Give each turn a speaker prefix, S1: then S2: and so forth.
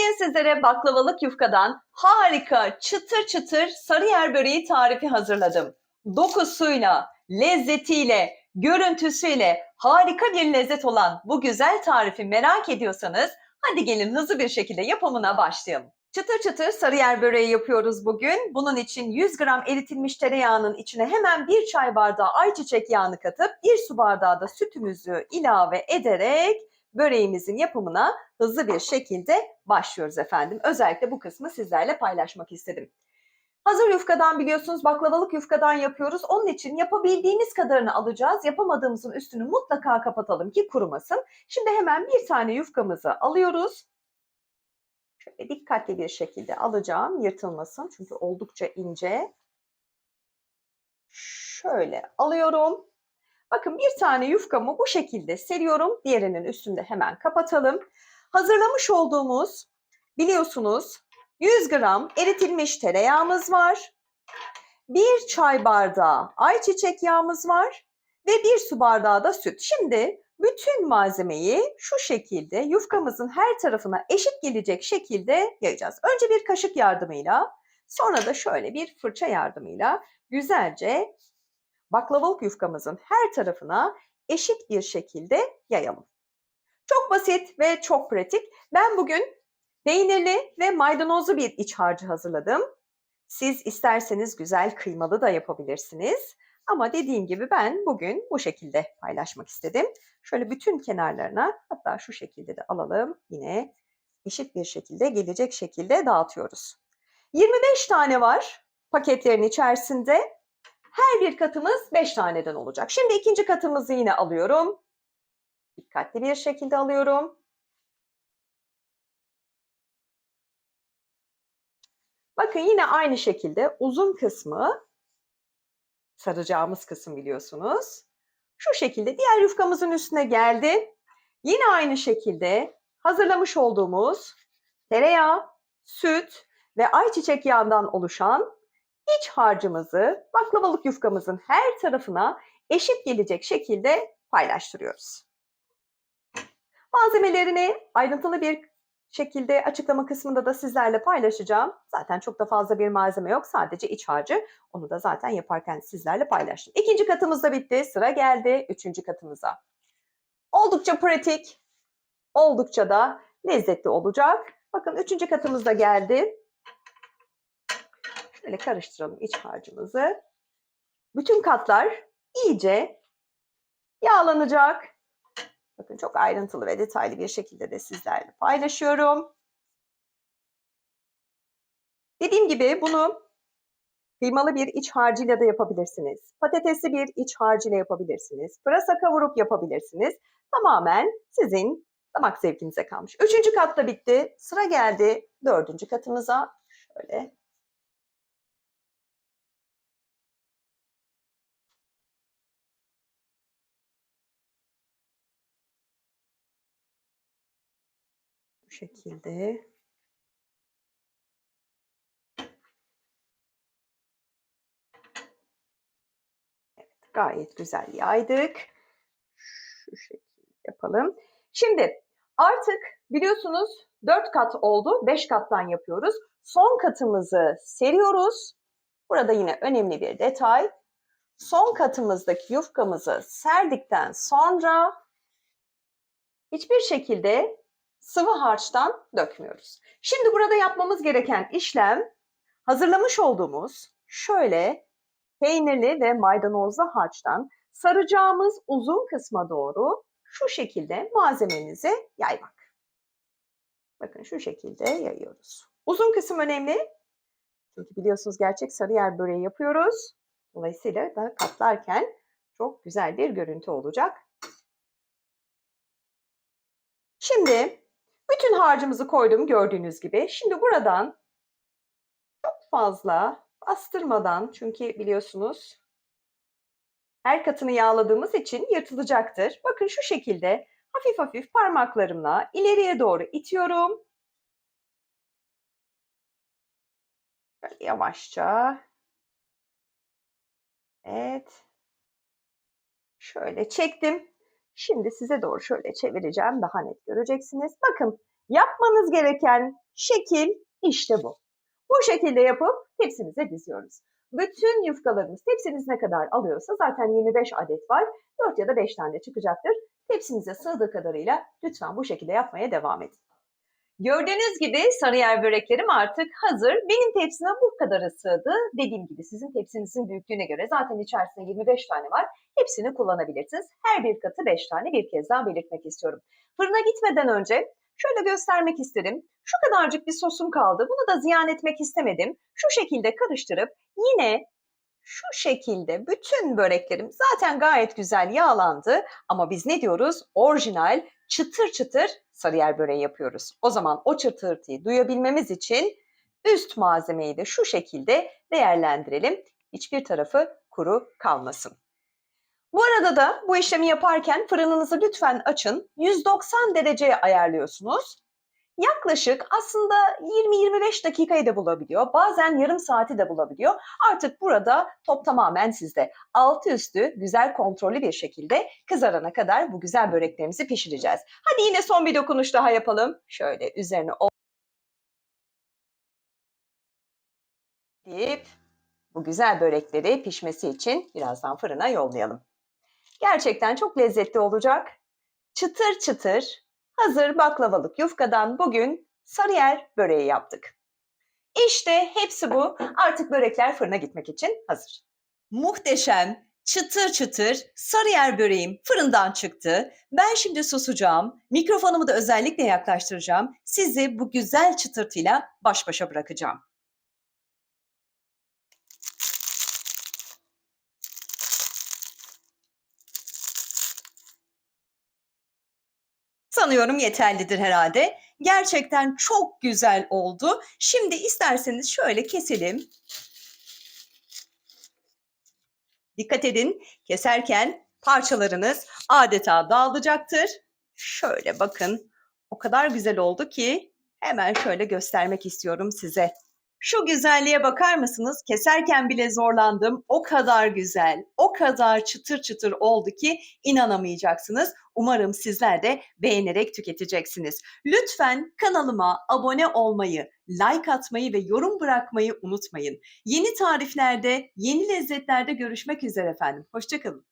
S1: Bugün sizlere baklavalık yufkadan harika çıtır çıtır sarıyer böreği tarifi hazırladım. Dokusuyla, lezzetiyle, görüntüsüyle harika bir lezzet olan bu güzel tarifi merak ediyorsanız hadi gelin hızlı bir şekilde yapımına başlayalım. Çıtır çıtır sarıyer böreği yapıyoruz bugün. Bunun için 100 gram eritilmiş tereyağının içine hemen bir çay bardağı ayçiçek yağını katıp bir su bardağı da sütümüzü ilave ederek böreğimizin yapımına hızlı bir şekilde başlıyoruz efendim. Özellikle bu kısmı sizlerle paylaşmak istedim. Hazır yufkadan biliyorsunuz baklavalık yufkadan yapıyoruz. Onun için yapabildiğimiz kadarını alacağız. Yapamadığımızın üstünü mutlaka kapatalım ki kurumasın. Şimdi hemen bir tane yufkamızı alıyoruz. Şöyle dikkatli bir şekilde alacağım yırtılmasın çünkü oldukça ince. Şöyle alıyorum. Bakın bir tane yufkamı bu şekilde seriyorum. Diğerinin üstünde hemen kapatalım. Hazırlamış olduğumuz biliyorsunuz 100 gram eritilmiş tereyağımız var. Bir çay bardağı ayçiçek yağımız var ve bir su bardağı da süt. Şimdi bütün malzemeyi şu şekilde yufkamızın her tarafına eşit gelecek şekilde yayacağız. Önce bir kaşık yardımıyla sonra da şöyle bir fırça yardımıyla güzelce baklavalık yufkamızın her tarafına eşit bir şekilde yayalım. Çok basit ve çok pratik. Ben bugün peynirli ve maydanozlu bir iç harcı hazırladım. Siz isterseniz güzel kıymalı da yapabilirsiniz. Ama dediğim gibi ben bugün bu şekilde paylaşmak istedim. Şöyle bütün kenarlarına hatta şu şekilde de alalım. Yine eşit bir şekilde gelecek şekilde dağıtıyoruz. 25 tane var paketlerin içerisinde. Her bir katımız 5 taneden olacak. Şimdi ikinci katımızı yine alıyorum. Dikkatli bir şekilde alıyorum. Bakın yine aynı şekilde uzun kısmı saracağımız kısım biliyorsunuz. Şu şekilde diğer yufkamızın üstüne geldi. Yine aynı şekilde hazırlamış olduğumuz tereyağı, süt ve ayçiçek yağından oluşan iç harcımızı baklavalık yufkamızın her tarafına eşit gelecek şekilde paylaştırıyoruz. Malzemelerini ayrıntılı bir şekilde açıklama kısmında da sizlerle paylaşacağım. Zaten çok da fazla bir malzeme yok. Sadece iç harcı. Onu da zaten yaparken sizlerle paylaştım. İkinci katımız da bitti. Sıra geldi üçüncü katımıza. Oldukça pratik. Oldukça da lezzetli olacak. Bakın üçüncü katımız da geldi. Şöyle karıştıralım iç harcımızı. Bütün katlar iyice yağlanacak. Bakın çok ayrıntılı ve detaylı bir şekilde de sizlerle paylaşıyorum. Dediğim gibi bunu kıymalı bir iç harcıyla da yapabilirsiniz. Patatesli bir iç harcıyla yapabilirsiniz. Pırasa kavurup yapabilirsiniz. Tamamen sizin damak zevkinize kalmış. Üçüncü kat da bitti. Sıra geldi dördüncü katımıza. Şöyle Bu şekilde. Evet, gayet güzel yaydık. Şu şekilde yapalım. Şimdi artık biliyorsunuz 4 kat oldu. 5 kattan yapıyoruz. Son katımızı seriyoruz. Burada yine önemli bir detay. Son katımızdaki yufkamızı serdikten sonra hiçbir şekilde sıvı harçtan dökmüyoruz. Şimdi burada yapmamız gereken işlem hazırlamış olduğumuz şöyle peynirli ve maydanozlu harçtan saracağımız uzun kısma doğru şu şekilde malzememizi yaymak. Bakın şu şekilde yayıyoruz. Uzun kısım önemli. Çünkü biliyorsunuz gerçek sarıyer böreği yapıyoruz. Dolayısıyla da katlarken çok güzel bir görüntü olacak. Şimdi bütün harcımızı koydum gördüğünüz gibi. Şimdi buradan çok fazla bastırmadan çünkü biliyorsunuz her katını yağladığımız için yırtılacaktır. Bakın şu şekilde hafif hafif parmaklarımla ileriye doğru itiyorum. Böyle yavaşça. Evet. Şöyle çektim. Şimdi size doğru şöyle çevireceğim. Daha net göreceksiniz. Bakın yapmanız gereken şekil işte bu. Bu şekilde yapıp tepsimize diziyoruz. Bütün yufkalarımız tepsiniz ne kadar alıyorsa zaten 25 adet var. 4 ya da 5 tane çıkacaktır. Tepsinize sığdığı kadarıyla lütfen bu şekilde yapmaya devam edin. Gördüğünüz gibi sarıyer böreklerim artık hazır. Benim tepsime bu kadarı sığdı. Dediğim gibi sizin tepsinizin büyüklüğüne göre zaten içerisinde 25 tane var. Hepsini kullanabilirsiniz. Her bir katı 5 tane bir kez daha belirtmek istiyorum. Fırına gitmeden önce şöyle göstermek istedim. Şu kadarcık bir sosum kaldı. Bunu da ziyan etmek istemedim. Şu şekilde karıştırıp yine şu şekilde bütün böreklerim zaten gayet güzel yağlandı ama biz ne diyoruz? Orijinal çıtır çıtır sarıyer böreği yapıyoruz. O zaman o çıtırtıyı duyabilmemiz için üst malzemeyi de şu şekilde değerlendirelim. Hiçbir tarafı kuru kalmasın. Bu arada da bu işlemi yaparken fırınınızı lütfen açın. 190 dereceye ayarlıyorsunuz. Yaklaşık aslında 20-25 dakikayı da bulabiliyor. Bazen yarım saati de bulabiliyor. Artık burada top tamamen sizde. Altı üstü güzel kontrollü bir şekilde kızarana kadar bu güzel böreklerimizi pişireceğiz. Hadi yine son bir dokunuş daha yapalım. Şöyle üzerine o deyip bu güzel börekleri pişmesi için birazdan fırına yollayalım. Gerçekten çok lezzetli olacak. Çıtır çıtır hazır baklavalık yufkadan bugün sarıyer böreği yaptık. İşte hepsi bu. Artık börekler fırına gitmek için hazır. Muhteşem, çıtır çıtır sarıyer böreğim fırından çıktı. Ben şimdi susacağım. Mikrofonumu da özellikle yaklaştıracağım. Sizi bu güzel çıtırtıyla baş başa bırakacağım. Sanıyorum yeterlidir herhalde. Gerçekten çok güzel oldu. Şimdi isterseniz şöyle keselim. Dikkat edin keserken parçalarınız adeta dağılacaktır. Şöyle bakın o kadar güzel oldu ki hemen şöyle göstermek istiyorum size. Şu güzelliğe bakar mısınız? Keserken bile zorlandım. O kadar güzel, o kadar çıtır çıtır oldu ki inanamayacaksınız. Umarım sizler de beğenerek tüketeceksiniz. Lütfen kanalıma abone olmayı, like atmayı ve yorum bırakmayı unutmayın. Yeni tariflerde, yeni lezzetlerde görüşmek üzere efendim. Hoşçakalın.